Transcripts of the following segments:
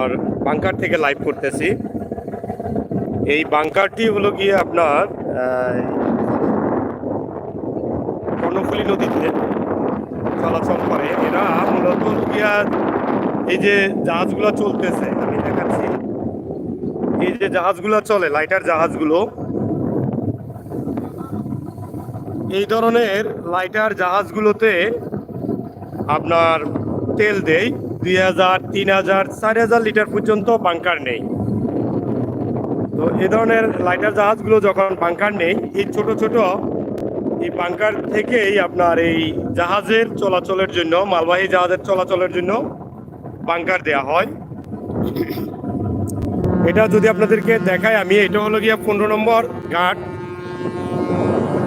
আপনার বাংকার থেকে লাইভ করতেছি। এই বাংকারটি হলো গিয়ে আপনার কর্ণফুলী নদীতে চলাচল করে। এরা মূলত গিয়া এই যে জাহাজগুলো চলতেছে, আমি দেখাচ্ছি। এই যে জাহাজগুলো চলে লাইটার জাহাজগুলো, এই ধরনের লাইটার জাহাজগুলোতে আপনার তেল দেই দুই হাজার, তিন হাজার, চার হাজার লিটার পর্যন্ত বাংকার নেই। তো এই ধরনের লাইটার জাহাজগুলো যখন বাংকার নেই, এই ছোট ছোট এই বাংকার থেকেই আপনার এই জাহাজের চলাচলের জন্য, মালবাহী জাহাজের চলাচলের জন্য বাংকার দেয়া হয়। এটা যদি আপনাদেরকে দেখাই আমি, এটা হলো গিয়া পনেরো নম্বর ঘাট।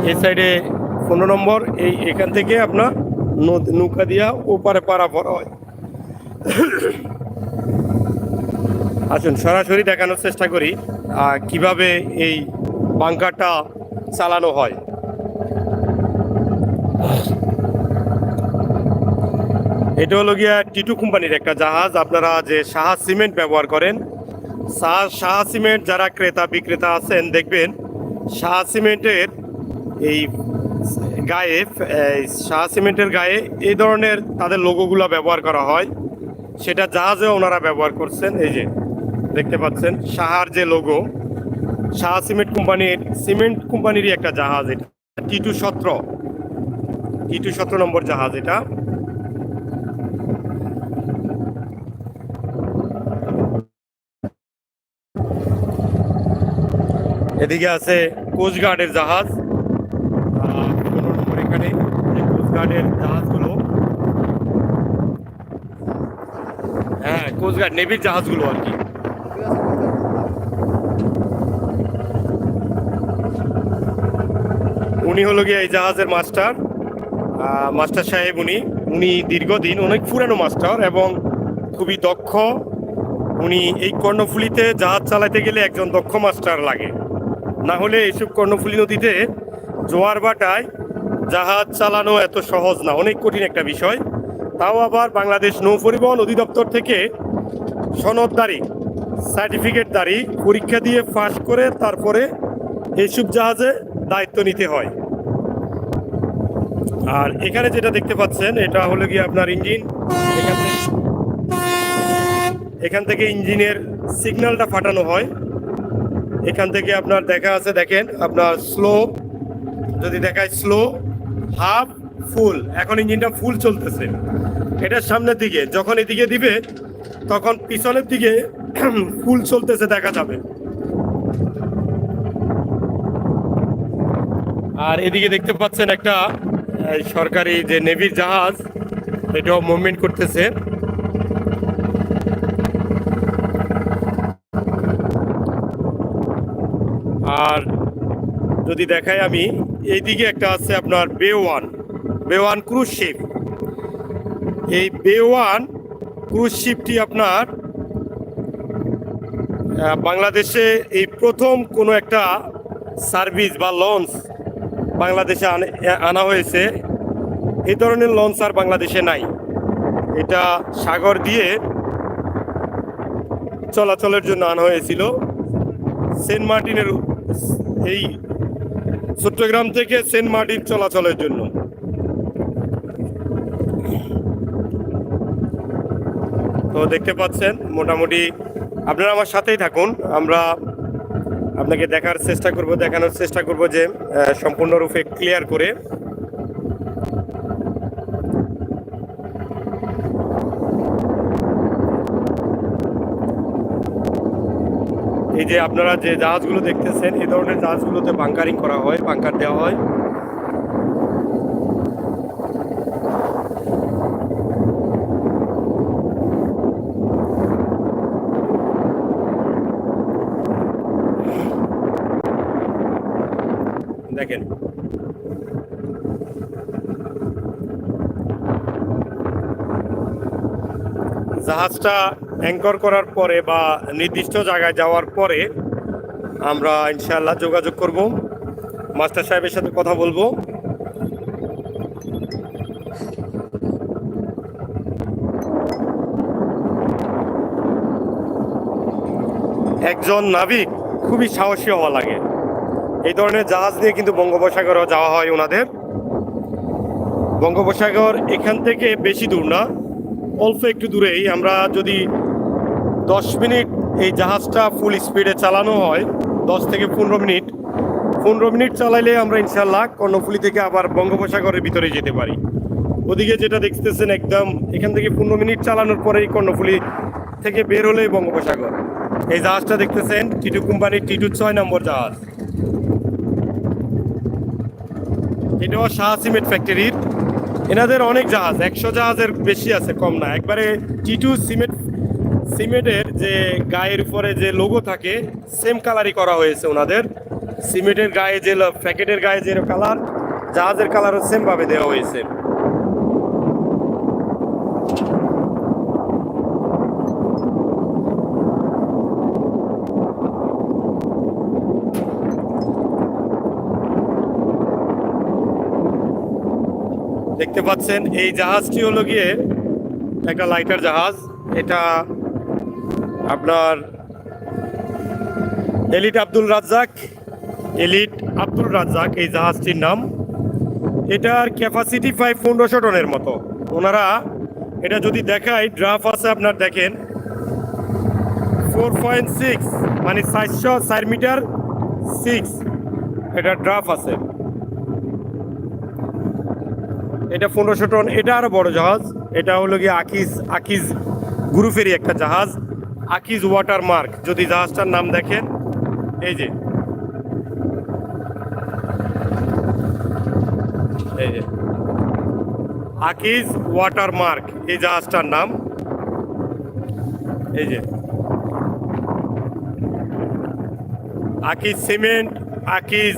এই সাইডে পনেরো নম্বর, এই এখান থেকে আপনার নৌকা দিয়া ওপারে পারা পারাপার হয়। আসুন, সরাসরি দেখানোর চেষ্টা করি কীভাবে এই বাংকারটা চালানো হয়। এটা হলো গিয়া টিটু কোম্পানির একটা জাহাজ। আপনারা যে সাহা সিমেন্ট ব্যবহার করেন, সাহা সিমেন্ট যারা ক্রেতা, বিক্রেতা আছেন, দেখবেন সাহা সিমেন্টের এই গায়ে সাহা সিমেন্টের গায়ে এই ধরনের তাদের লোগোগুলো ব্যবহার করা হয়। সেটা জাহাজে ওনারা ব্যবহার করছেন, এই যে দেখতে পাচ্ছেন, সাহার যে লোগো সাহা সিমেন্ট কোম্পানির সিমেন্ট কোম্পানিরই একটা জাহাজ এটা টি টু সতেরো টি টু সতেরো নম্বর জাহাজ এটা। এদিকে আছে কোস্টগার্ডের জাহাজ এখানে কোস্টগার্ডের জাহাজগুলো হ্যাঁ কোস্টগার্ড, নেভির জাহাজগুলো আর কি। উনি হলো গিয়ে এই জাহাজের মাস্টার মাস্টার সাহেব উনি। উনি দীর্ঘদিন অনেক পুরানো মাস্টার এবং খুবই দক্ষ। উনি এই কর্ণফুলিতে জাহাজ চালাতে গেলে একজন দক্ষ মাস্টার লাগে। না হলে এইসব কর্ণফুলী নদীতে জোয়ার বাটায় জাহাজ চালানো এত সহজ না, অনেক কঠিন একটা বিষয়। তাও আবার বাংলাদেশ নৌ পরিবহন অধিদপ্তর থেকে সনদদারি সার্টিফিকেটদারি পরীক্ষা দিয়ে পাশ করে তারপরে এইসব জাহাজে দায়িত্ব নিতে হয়। আর এখানে যেটা দেখতে পাচ্ছেন, এটা হলো গিয়ে আপনার ইঞ্জিন। এখান থেকে এখান থেকে ইঞ্জিনের সিগন্যালটা ফাটানো হয়। এখান থেকে আপনার দেখা আছে, দেখেন আপনার স্লো যদি দেখায় স্লো হাফ ফুল এখন ইঞ্জিনটা ফুল চলতেছে। এটার সামনের দিকে, যখন এদিকে দিবে তখন পিছনের দিকে ফুল চলতেছে, দেখা যাবে। আর এদিকে দেখতে পাচ্ছেন একটা সরকারি যে নেভির জাহাজ, এটাও মুভমেন্ট করতেছে। আর যদি দেখাই আমি, এইদিকে একটা আছে আপনার বে ওয়ান বে ওয়ান ক্রুজ শিপ। এই বে ওয়ান ক্রুজ শিপটি আপনার বাংলাদেশে এই প্রথম কোনো একটা সার্ভিস বা লঞ্চ বাংলাদেশে আনা হয়েছে। এই ধরনের লঞ্চ আর বাংলাদেশে নাই। এটা সাগর দিয়ে চলাচলের জন্য আনা হয়েছিল। সেন্ট মার্টিনের এই চট্টগ্রাম থেকে সেন্ট মার্টিন চলাচলের জন্য। তো দেখতে পাচ্ছেন, মোটামুটি আপনারা আমার সাথেই থাকুন। আমরা আপনাকে দেখার চেষ্টা করব, দেখানোর চেষ্টা করব যে সম্পূর্ণরূপে ক্লিয়ার করে। এই যে আপনারা যে জাহাজগুলো দেখতেছেন, এই ধরনের জাহাজগুলোতে বাংকারিং করা হয় বাংকার দেওয়া হয়। দেখেন। জাহাজটা অ্যাঙ্কর করার পরে বা নির্দিষ্ট জায়গায় যাওয়ার পরে আমরা ইনশাআল্লাহ যোগাযোগ করব। মাস্টার সাহেবের সাথে কথা বলব। একজন নাবিক খুবই সাহসী হওয়া লাগে। এই ধরনের জাহাজ নিয়ে কিন্তু বঙ্গোপসাগরও যাওয়া হয় ওনাদের। বঙ্গোপসাগর এখান থেকে বেশি দূর না, অল্প একটু দূরেই। আমরা যদি দশ মিনিট এই জাহাজটা ফুল স্পিডে চালানো হয়, দশ থেকে পনেরো মিনিট পনেরো মিনিট চালাইলে আমরা ইনশাল্লাহ কর্ণফুলি থেকে আবার বঙ্গোপসাগরের ভিতরে যেতে পারি। ওদিকে যেটা দেখতেছেন একদম, এখান থেকে পনেরো মিনিট চালানোর পরেই কর্ণফুলি থেকে বের হলেই বঙ্গোপসাগর। এই জাহাজটা দেখতেছেন টিটু কোম্পানির টিটু ছয় নম্বর জাহাজ। এটাও শাহ সিমেন্ট ফ্যাক্টরির। এনাদের অনেক জাহাজ, একশো জাহাজের বেশি আছে, কম না। একবারে টিটু সিমেন্ট, সিমেন্টের যে গায়ের উপরে যে লোগো থাকে সেম কালারই করা হয়েছে ওনাদের। সিমেন্টের গায়ে যে প্যাকেটের গায়ে যে কালার জাহাজের কালারও সেমভাবে দেওয়া হয়েছে। দেখতে পাচ্ছেন, এই জাহাজটি হলো গিয়ে একটা লাইটার জাহাজ। এটা আপনার এলিট আব্দুল রাজ্জাক এলিট আব্দুল রাজ্জাক, এই জাহাজটির নাম। এটার ক্যাপাসিটি প্রায় পনেরোশো টনের মতো। ওনারা এটা যদি দেখায় ড্রাফ আছে আপনার দেখেন। ফোর পয়েন্ট সিক্স মানে চারশো চার মিটার সিক্স এটা ড্রাফ আছে। এটা পনেরোশো টন, এটা আরও বড় জাহাজ। এটা হলো গিয়ে আকিজ আকিজ গ্রুপেরই একটা জাহাজ। আকিজ ওয়াটার মার্ক, যদি জাহাজটার নাম দেখেন। এই যে। এই যে। আকিজ ওয়াটার মার্ক, এই জাহাজটার নাম। এই যে। আকিজ সিমেন্ট, আকিজ,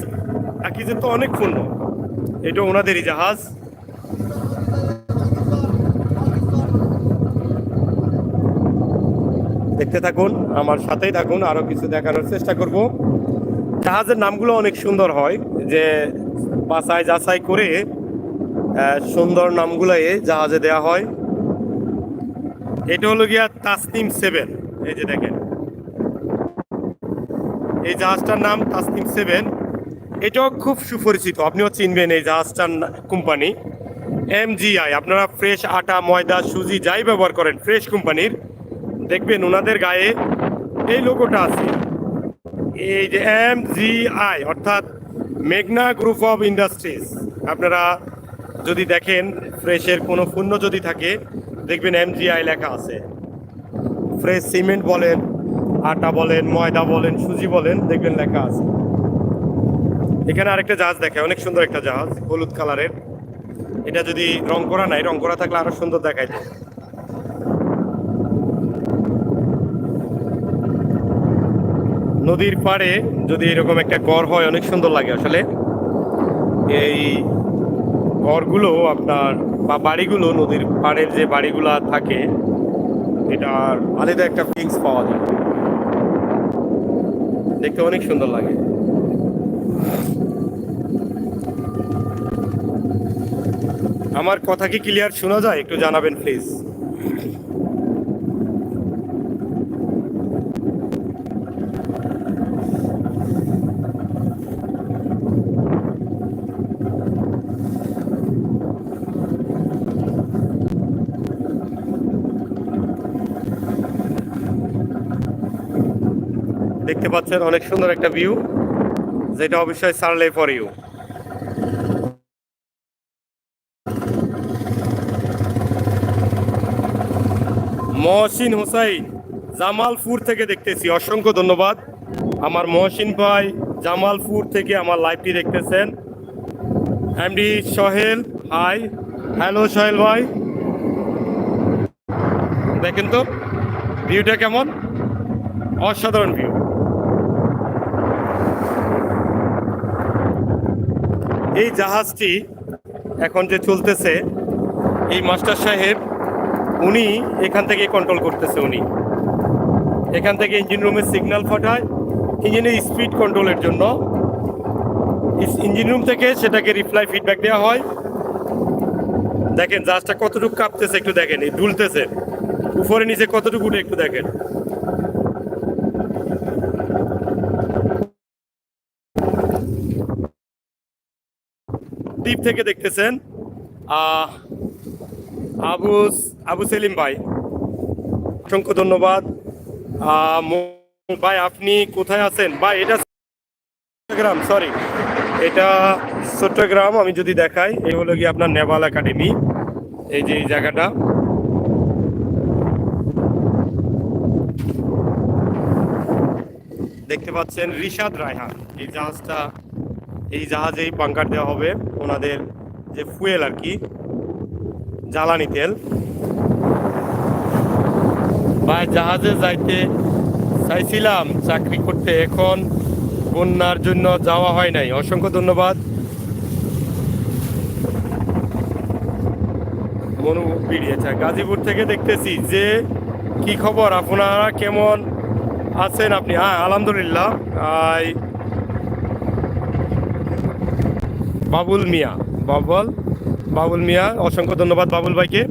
আকিজের তো অনেক পণ্য। এটা ওনাদেরই জাহাজ। দেখতে থাকুন, আমার সাথেই থাকুন, আরও কিছু দেখানোর চেষ্টা করব। জাহাজের নামগুলো অনেক সুন্দর হয়, যে বাছাই যাচাই করে সুন্দর নামগুলো জাহাজে দেয়া হয়। এটা হলো গিয়া তাসনিম সেভেন, এই যে দেখেন। এই জাহাজটার নাম তাসনিম সেভেন। এটাও খুব সুপরিচিত, আপনিও চিনবেন এই জাহাজটার কোম্পানি। এমজিআই আপনারা ফ্রেশ আটা, ময়দা, সুজি যাই ব্যবহার করেন, ফ্রেশ কোম্পানির। দেখবেন ওনাদের গায়ে এই লোগোটা আছে। এই যে এম জি আই অর্থাৎ মেঘনা গ্রুপ অফ ইন্ডাস্ট্রিজ আপনারা যদি দেখেন, ফ্রেশের কোনো পণ্য যদি থাকে, দেখবেন এম জি আই লেখা আছে। ফ্রেশ সিমেন্ট বলেন, আটা বলেন, ময়দা বলেন, সুজি বলেন, দেখবেন লেখা আছে। এখানে আরেকটা জাহাজ দেখে অনেক সুন্দর একটা জাহাজ, হলুদ কালারের। এটা যদি রং করা নাই, রং করা থাকলে আরও সুন্দর দেখাইতো। নদীর পাড়ে যদি এরকম একটা গড় হয়, অনেক সুন্দর লাগে। আসলে এই গড়গুলো আপনার বা বাড়িগুলো, নদীর পাড়ের যে বাড়িগুলো থাকে, এটার আলাদা একটা ফিলিংস পাওয়া যায়। দেখতে অনেক সুন্দর লাগে। আমার কথা কি ক্লিয়ার শোনা যায়? একটু জানাবেন প্লিজ দেখতে পাচ্ছেন, অনেক সুন্দর একটা ভিউ যেটা অবশ্যই সারলে ফর ইউ মহসিন হোসাইন, জামালপুর থেকে দেখতেছি, অসংখ্য ধন্যবাদ। আমার মহসিন ভাই জামালপুর থেকে আমার লাইভটি দেখতেছেন। MD Sohel hi hello Sohel ভাই। দেখেন তো ভিউটা কেমন? অসাধারণ ভিউ এই জাহাজটি এখন যে চলতেছে, এই মাস্টার সাহেব, উনি এখান থেকে কন্ট্রোল করতেছে উনি। এখান থেকে ইঞ্জিন রুমে সিগন্যাল পাঠায় ইঞ্জিনের স্পিড কন্ট্রোলের জন্য। ইঞ্জিন রুম থেকে সেটাকে রিপ্লাই ফিডব্যাক দেওয়া হয়। দেখেন জাহাজটা কতটুকু কাঁপতেছে একটু দেখেন, এই দুলতেছে। উপরে, নিচে কতটুকু উঠে একটু দেখেন। দ্বীপ থেকে দেখতেছেন আবু আবু সেলিম ভাই। অসংখ্য ধন্যবাদ। ভাই, আপনি কোথায় আছেন? ভাই, এটা চট্টগ্রাম সরি এটা চট্টগ্রাম, আমি যদি দেখাই, এই হলো গিয়ে আপনার নেভাল একাডেমি। এই যে, এই জায়গাটা। দেখতে পাচ্ছেন রিশাদ রায়হান। এই জাহাজটা এই জাহাজেই বাঙ্কার দেওয়া হবে। ওনাদের যে ফুয়েল আর কি, জ্বালানি তেল। ভাই, জাহাজে যাইতে চাইছিলাম চাকরি করতে, এখন বন্যার জন্য যাওয়া হয় নাই। অসংখ্য ধন্যবাদ। মনু পিড়িয়েছে গাজীপুর থেকে দেখতেছি যে, কি খবর? আপনারা কেমন আছেন আপনি? হ্যাঁ আলহামদুলিল্লাহ আই বাবুল মিয়া। বাবুল বাবুল মিয়া, অসংখ্য ধন্যবাদ বাবুল ভাইকে।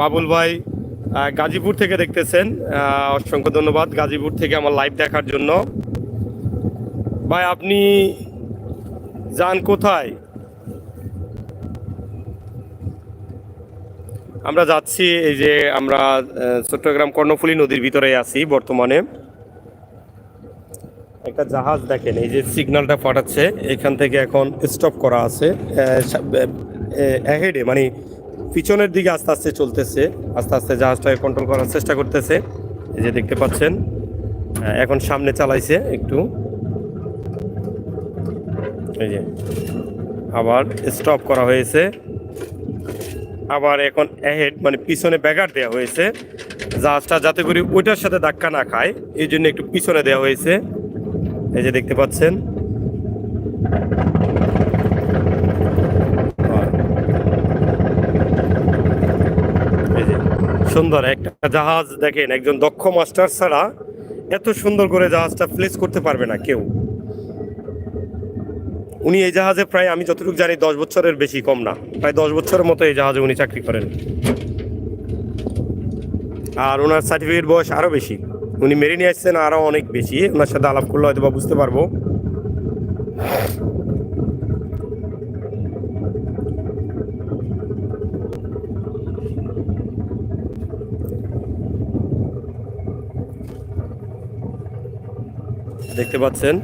বাবুল ভাই গাজীপুর থেকে দেখতেছেন। অসংখ্য ধন্যবাদ গাজীপুর থেকে আমার লাইভ দেখার জন্য। ভাই, আপনি যান কোথায়? আমরা যাচ্ছি, এই যে আমরা চট্টগ্রাম কর্ণফুলী নদীর ভিতরে আছি বর্তমানে। একটা জাহাজ দেখেন, এই যে সিগন্যালটা পাঠাচ্ছে, এখান থেকে এখন স্টপ করা আছে। অ্যাহেডে মানে পিছনের দিকে আস্তে আস্তে চলতেছে, আস্তে আস্তে জাহাজটাকে কন্ট্রোল করার চেষ্টা করতেছে। এই যে দেখতে পাচ্ছেন এখন সামনে চালাইছে একটু। এই যে, আবার স্টপ করা হয়েছে। আবার এখন অ্যাহেড মানে পিছনে ব্যাগার দেওয়া হয়েছে। জাহাজটা যাতে করে ওইটার সাথে ধাক্কা না খায়, এই জন্য একটু পিছনে দেওয়া হয়েছে। এই যে দেখতে পাচ্ছেন। সুন্দর একটা জাহাজ, দেখেন, একজন দক্ষ মাস্টার ছাড়া এত সুন্দর করে জাহাজটা প্লেস করতে পারবে না কেউ। উনি এই জাহাজে প্রায়, আমি যতটুকু জানি, দশ বছরের বেশি কম না। প্রায় দশ বছরের মতো এই জাহাজে উনি চাকরি করেন। আর ওনার সার্টিফিকেট বয়স আরও বেশি। উনি মেরে নিয়ে আসছেন আরও অনেক বেশি। ওনার সাথে আলাপ করলে হয়তো বা বুঝতে পারব। দেখতে পাচ্ছেন?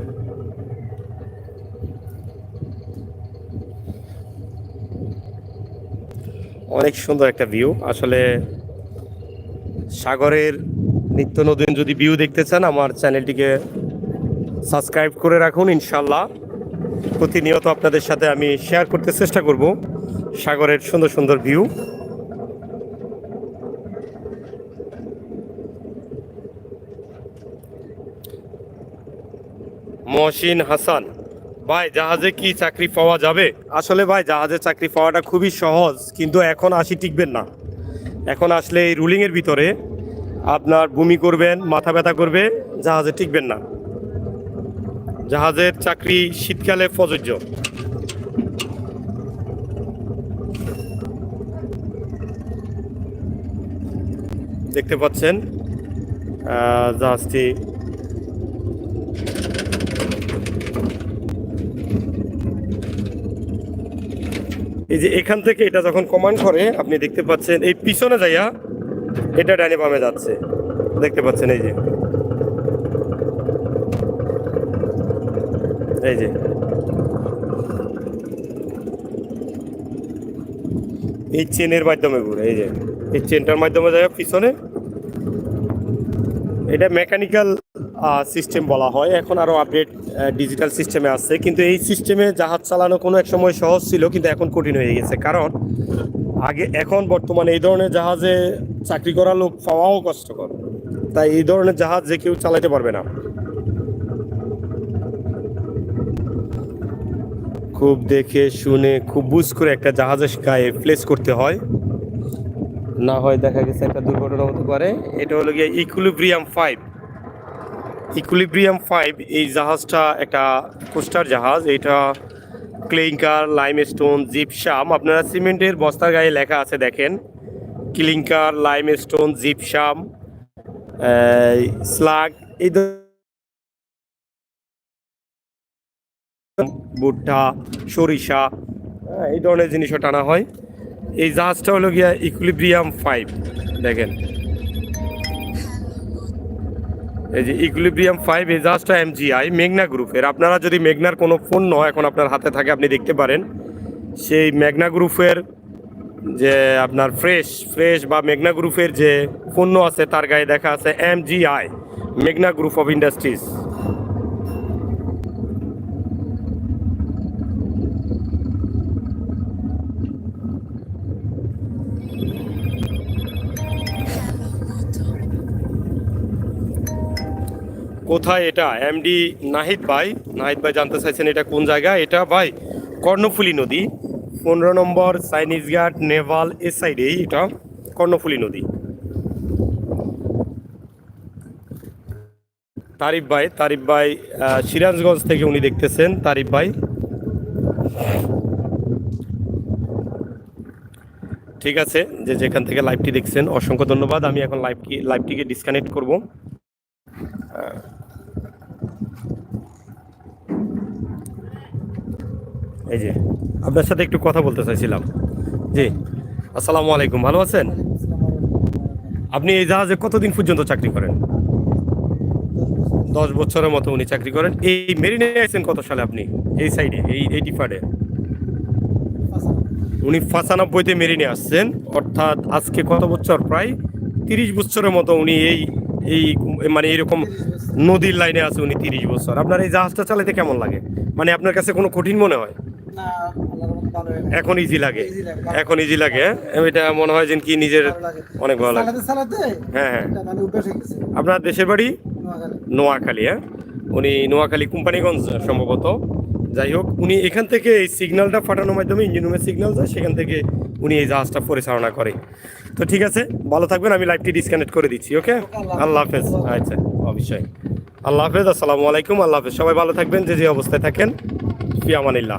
অনেক সুন্দর একটা ভিউ। আসলে সাগরের নিত্য নতুন যদি ভিউ দেখতে চান, আমার চ্যানেলটিকে সাবস্ক্রাইব করে রাখুন ইনশাল্লাহ প্রতিনিয়ত আপনাদের সাথে আমি শেয়ার করতে চেষ্টা করব সাগরের সুন্দর সুন্দর ভিউ মহসিন হাসান, ভাই, জাহাজে কি চাকরি পাওয়া যাবে? আসলে ভাই, জাহাজে চাকরি পাওয়াটা খুবই সহজ, কিন্তু এখন আসি টিকবেন না। এখন আসলে এই রুলিংয়ের ভিতরে আপনার বমি করবেন, মাথা ব্যথা করবে, জাহাজে টিকবেন না। জাহাজের চাকরি শীতকালে প্রযোজ্য। দেখতে পাচ্ছেন জাহাজটি এই যে এখান থেকে এটা যখন কমান্ড করে, আপনি দেখতে পাচ্ছেন, এই পিছনে যাইয়া এটা ডাইনে বামে যাচ্ছে। দেখতে পাচ্ছেন, এই যে। এই যে। এই চেনের মাধ্যমে ঘুরে, এই যে। এই চেনটার মাধ্যমে যায় পিছনে এটা মেকানিক্যাল সিস্টেম বলা হয়। এখন আরও আপডেট ডিজিটাল সিস্টেমে আসছে কিন্তু এই সিস্টেমে জাহাজ চালানো কোনো এক সময় সহজ ছিল, কিন্তু এখন কঠিন হয়ে গেছে। কারণ আগে এখন বর্তমানে এই ধরনের জাহাজে চাকরি করা লোক পাওয়াও কষ্টকর। তাই এই ধরনের জাহাজ যে কেউ চালাতে পারবে না। খুব দেখে, শুনে, খুব বুঝ করে একটা জাহাজের গায়ে প্লেস করতে হয়। না হয় দেখা গেছে একটা দুর্ঘটনা হতে পারে। এটা হলো গিয়ে ইকুলিব্রিয়াম ফাইভ ইকুলিব্রিয়াম ফাইভ এই জাহাজটা একটা কোস্টার জাহাজ। এটা ক্লিঙ্কার লাইমস্টোন, জিপসাম। আপনারা সিমেন্টের বস্তার গায়ে লেখা আছে, দেখেন। ক্লিঙ্কার লাইমস্টোন, জিপসাম স্লাগ, এই ভুট্টা, সরিষা, এই ধরনের জিনিসও টানা হয়। এই জাহাজটা হলো গিয়া ইকুলিব্রিয়াম ফাইভ দেখেন। এই যে ইকুলিব্রিয়াম ফাইভ এই জাহাজটা এমজিআই মেঘনা গ্রুপের আপনারা যদি মেঘনার কোনো পণ্য এখন আপনার হাতে থাকে, আপনি দেখতে পারেন। সেই মেঘনা গ্রুপের যে আপনার ফ্রেশ ফ্রেশ বা মেঘনা গ্রুপের যে পণ্য আছে, তার গায়ে দেখা আছে এমজিআই মেঘনা গ্রুপ অফ ইন্ডাস্ট্রিজ কোথায় এটা? এমডি নাহিদ ভাই। নাহিদ ভাই জানতে চাইছেন এটা কোন জায়গা? এটা ভাই কর্ণফুলী নদী। পনেরো নম্বর চাইনিজ ঘাট নেভাল এ সাইডেই এটা কর্ণফুলী নদী। তারিফ ভাই তারিফ ভাই সিরাজগঞ্জ থেকে উনি দেখতেছেন, তারিফ ভাই। ঠিক আছে, যে যেখান থেকে লাইভটি দেখছেন, অসংখ্য ধন্যবাদ। আমি এখন লাইভটি লাইভটিকে ডিসকানেক্ট করব। এই যে, আপনার সাথে একটু কথা বলতে চাইছিলাম। জি, আসসালামু আলাইকুম, ভালো আছেন? আপনি এই জাহাজে কতদিন পর্যন্ত চাকরি করেন? দশ বছরের মতো উনি চাকরি করেন। এই মেরিনে আছেন কত সালে আপনি? এই সাইডে, এই এইটি ফার্ডে উনি পঁচানব্বইতে মেরিনে আসছেন, অর্থাৎ আজকে কত বছর? প্রায় তিরিশ বছরের মতো উনি এই এই মানে এরকম নদীর লাইনে আছে উনি তিরিশ বছর। আপনার এই জাহাজটা চালাতে কেমন লাগে? মানে আপনার কাছে কোনো কঠিন মনে হয়? এখন ইজি লাগে। এখন ইজি লাগে। হ্যাঁ? এটা মনে হয় যে কি নিজের অনেক ভালো লাগে। হ্যাঁ হ্যাঁ। মানে আপনার দেশের বাড়ি? নোয়াখালী। হ্যাঁ? উনি নোয়াখালী কোম্পানিগঞ্জ সম্ভবত। যাই হোক উনি এখান থেকে এই সিগন্যালটা ফাটানোর মাধ্যমে ইঞ্জিন রুমের সিগন্যাল যায় সেখান থেকে উনি এই জাহাজটা পরিচালনা করে। তো ঠিক আছে ভালো থাকবেন আমি লাইভটি ডিসকানেক্ট করে দিচ্ছি ওকে আল্লাহ হাফেজ। আচ্ছা অবশ্যই। আল্লাহ হাফেজ আসসালামু আলাইকুম আল্লাহ হাফেজ। সবাই ভালো থাকবেন যে যে অবস্থায় থাকেন ফি আমানিল্লাহ